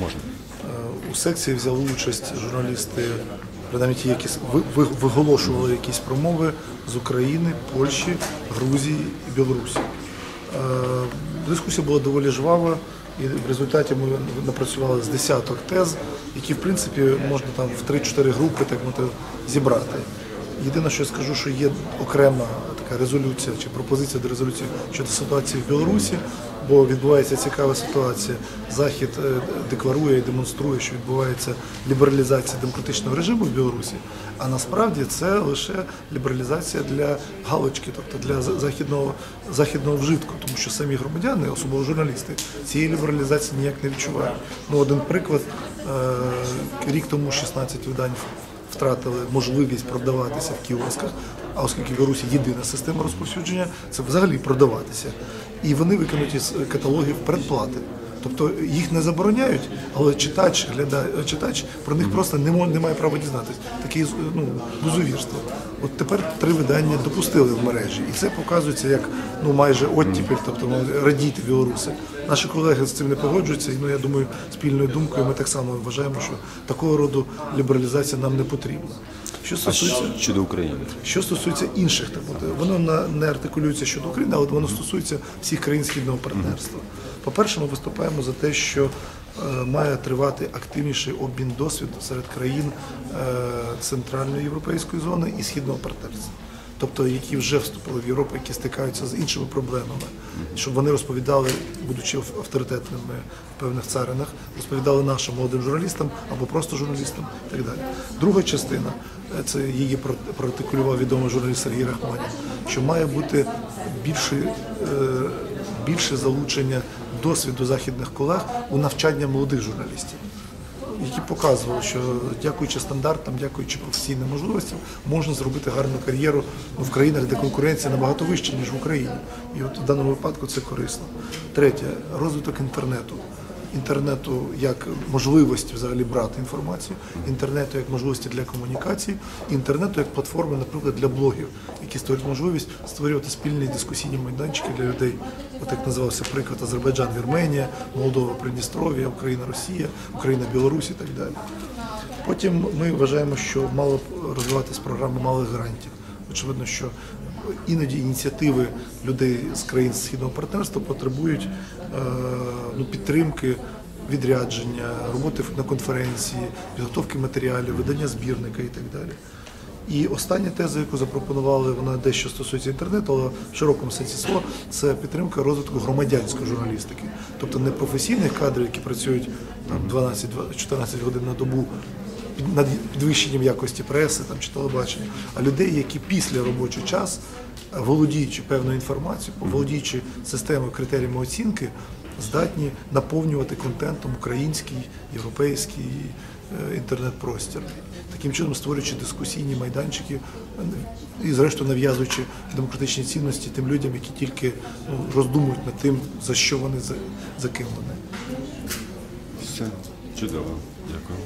Можна. Е, У секції взяли участь журналісти, принаймні ті, які ви- ви- виголошували якісь промови з України, Польщі, Грузії і Білорусі. Е, Дискусія була доволі жвава, і в результаті ми напрацювали з десяток тез, які в принципі можна там в 3-4 групи так мовити, зібрати. Єдине, що я скажу, що є окрема така резолюція чи пропозиція до резолюції щодо ситуації в Білорусі, бо відбувається цікава ситуація. Захід е, декларує і демонструє, що відбувається лібералізація демократичного режиму в Білорусі, а насправді це лише лібералізація для галочки, тобто для західного західного вжитку, тому що самі громадяни, особливо журналісти, цієї лібералізації ніяк не відчувають. Ну, один приклад е, рік тому 16 видань втратили можливість продаватися в кіосках, а оскільки в Білорусі єдина система розповсюдження, це взагалі продаватися. І вони викинуті з каталогів передплати. Тобто їх не забороняють, але читач, гляда, читач про них просто не, мо- не має права дізнатись. Таке ну, лузовірство. От тепер три видання допустили в мережі, і це показується як ну майже оттіпель, тобто радіти білоруси. Наші колеги з цим не погоджуються, і ну я думаю, спільною думкою ми так само вважаємо, що такого роду лібералізація нам не потрібна. Що стосується щодо України? що стосується інших, так воно на- не артикулюється щодо України, але воно стосується всіх країн східного партнерства. По-перше, ми виступаємо за те, що е, має тривати активніший обмін досвіду серед країн е, центральної європейської зони і східного партнерства. Тобто, які вже вступили в Європу, які стикаються з іншими проблемами, щоб вони розповідали, будучи ав- авторитетними в певних царинах, розповідали нашим молодим журналістам або просто журналістам і так далі. Друга частина е, це її про- проартикулював відомий журналіст Сергій Рахманін, що має бути більше, е, більше залучення досвіду західних колег у навчання молодих журналістів які показували, що дякуючи стандартам, дякуючи професійним можливостям, можна зробити гарну кар'єру в країнах, де конкуренція набагато вища, ніж в Україні. І от в даному випадку це корисно. Третє розвиток інтернету. Інтернету як можливості взагалі брати інформацію, інтернету як можливості для комунікації, інтернету як платформи, наприклад, для блогів, які створюють можливість створювати спільні дискусійні майданчики для людей. От як називався приклад Азербайджан, Вірменія, Молдова, Придністров'я, Україна, Росія, Україна, Білорусь і так далі. Потім ми вважаємо, що мало б розвиватись програма малих грантів. Очевидно, що іноді ініціативи людей з країн східного партнерства потребують е, ну, підтримки, відрядження, роботи на конференції, підготовки матеріалів, видання збірника і так далі. І остання теза, яку запропонували, вона дещо стосується інтернету, але в широкому сенсі слова, це підтримка розвитку громадянської журналістики, тобто не професійних кадрів, які працюють там 12-14 годин на добу над підвищенням якості преси там, чи телебачення, а людей, які після робочого час, е, володіючи певною інформацією, володіючи системою критеріями оцінки, здатні наповнювати контентом український, європейський е, інтернет-простір. Таким чином створюючи дискусійні майданчики е, і, зрештою, нав'язуючи демократичні цінності тим людям, які тільки ну, роздумують над тим, за що вони за, за ким вони. Все чудово. Дякую.